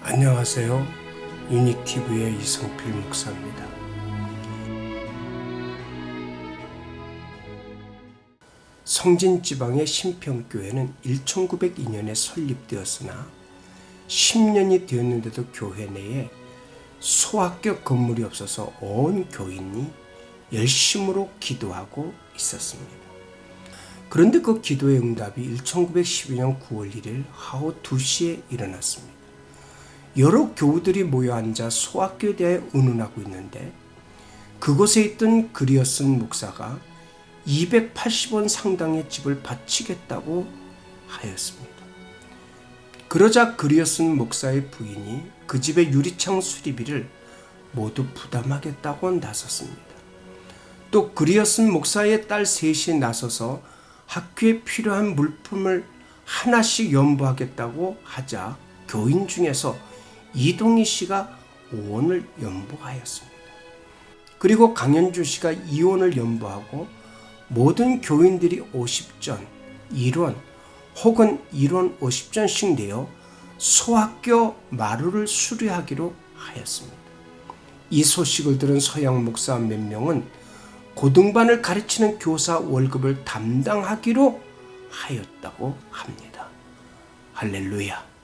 안녕하세요. 유닉TV의 이성필 목사입니다. 성진 지방의 신평교회는 1902년에 설립되었으나 10년이 되었는데도 교회 내에 소학교 건물이 없어서 온 교인이 열심으로 기도하고 있었습니다. 그런데 그 기도의 응답이 1912년 9월 1일 하루 2시에 일어났습니다. 여러 교우들이 모여 앉아 소학교에 대해 의논하고 있는데 그곳에 있던 그리어슨 목사가 280원 상당의 집을 바치겠다고 하였습니다. 그러자 그리어슨 목사의 부인이 그 집의 유리창 수리비를 모두 부담하겠다고 나섰습니다. 또 그리어슨 목사의 딸 셋이 나서서 학교에 필요한 물품을 하나씩 연부하겠다고 하자 교인 중에서 이동희 씨가 5원을 연부하였습니다. 그리고 강현주 씨가 2원을 연부하고 모든 교인들이 50전, 1원 혹은 1원 50전씩 내어 소학교 마루를 수리하기로 하였습니다. 이 소식을 들은 서양 목사 몇 명은 고등반을 가르치는 교사 월급을 담당하기로 하였다고 합니다. 할렐루야.